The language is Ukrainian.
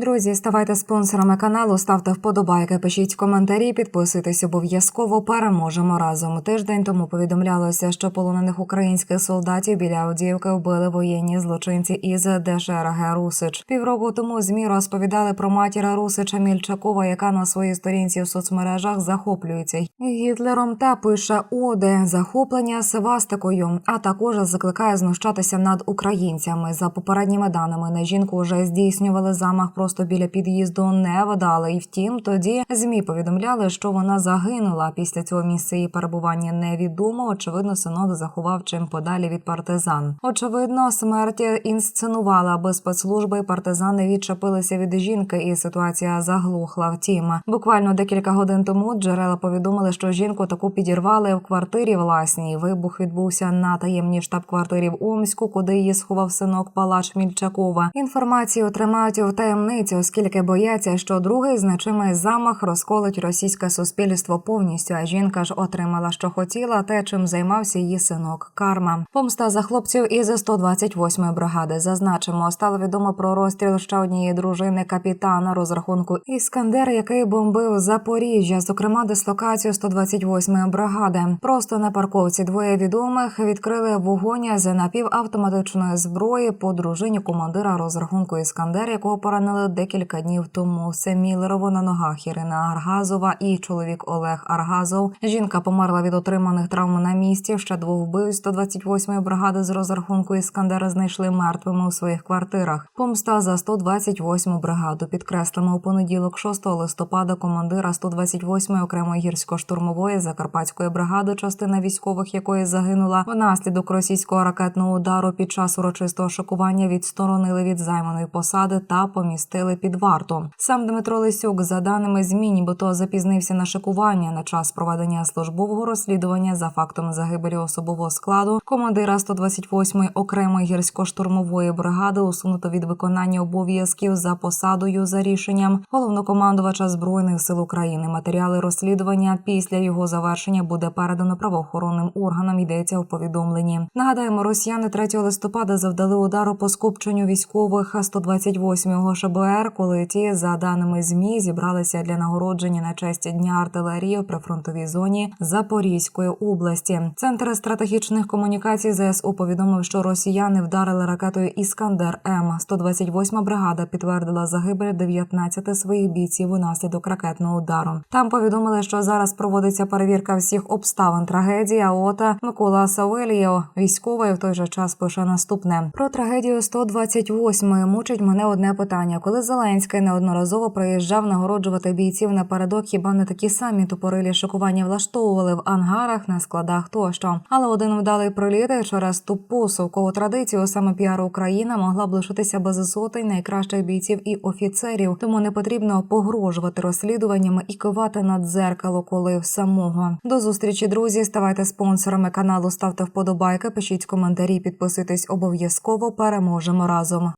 Друзі, ставайте спонсорами каналу, ставте вподобайки, пишіть коментарі, підписуйтесь обов'язково. Переможемо разом. Тиждень тому повідомлялося, що полонених українських солдатів біля Авдіївки вбили воєнні злочинці із ДШРГ Русич. Півроку тому змі розповідали про матір Русича Мільчакова, яка на своїй сторінці в соцмережах захоплюється Гітлером та пише оде захоплення Севастикою, а також закликає знущатися над українцями. За попередніми даними на жінку вже здійснювали замах просто біля під'їзду не вдали. І втім, тоді змі повідомляли, що вона загинула. Після цього місця її перебування невідомо. Очевидно, синод заховав чим подалі від партизан. Очевидно, смерть інсценувала, аби спецслужби і партизани відчепилися від жінки, і ситуація заглухла. Втім, буквально декілька годин тому джерела повідомили, що жінку таку підірвали в квартирі власній. Вибух відбувся на таємній штаб-квартирі в Омську, куди її сховав синок Палач Мільчакова. Інформацію тримають у таємниці, оскільки бояться, що другий значимий замах розколить російське суспільство повністю. А жінка ж отримала, що хотіла, те, чим займався її синок. Карма. Помста за хлопців із 128-ї бригади. Зазначимо, стало відомо про розстріл ще однієї дружини капітана розрахунку Іскандер, який бомбив Запоріжжя, зокрема дислокацію 128-ї бригади. Просто на парковці двоє відомих відкрили вогонь з напівавтоматичної зброї по дружині командира розрахунку Іскандер, якого поранили декілька днів тому. Це Мілерово на ногах Ірина Аргазова і чоловік Олег Аргазов. Жінка померла від отриманих травм на місці. Ще двох вбивць 128-ї бригади з розрахунку Іскандера знайшли мертвими у своїх квартирах. Помста за 128-му бригаду підкреслимо у понеділок, 6 листопада, командира 128-ї окремої гірсько-штурмової закарпатської бригади, частина військових якої загинула внаслідок російського ракетного удару під час урочистого шокування відсторонили від займаної посади та помістили під варту. Сам Дмитро Лисюк, за даними ЗМІ, нібито запізнився на шикування на час проведення службового розслідування за фактом загибелі особового складу командира 128-ї окремої гірсько-штурмової бригади усунуто від виконання обов'язків за посадою за рішенням головнокомандувача збройних сил України. Матеріали розслідування після його завершення буде передано правоохоронним органам. Йдеться у повідомленні. Нагадаємо, росіяни 3 листопада завдали удару по скупченню військових 128-го ШБР, коли ті, за даними змі, зібралися для нагородження на честь дня артилерії в прифронтовій зоні Запорізької області. Центр стратегічних комунікацій ЗСУ повідомив, що росіяни вдарили ракетою Іскандер М. 128 бригада підтвердила загибель 19 своїх бійців унаслідок ракетного удару. Там повідомили, що зараз проводиться перевірка всіх обставин трагедії. А от Микола Савелієв, військовий, в той же час пише наступне про трагедію 128 Мучить мене одне питання: коли Зеленський неодноразово приїжджав нагороджувати бійців напередок, хіба не такі самі тупорилі шокування влаштовували в ангарах на складах тощо. Але один вдалий проліт через тупу совкову традицію саме піар Україна могла б лишитися без сотень найкращих бійців і офіцерів. Тому не потрібно погрожувати розслідуваннями і кивати на дзеркало, коли в самого. До зустрічі, друзі. Ставайте спонсорами каналу, ставте вподобайки, пишіть коментарі, підписуйтесь обов'язково. Переможемо разом.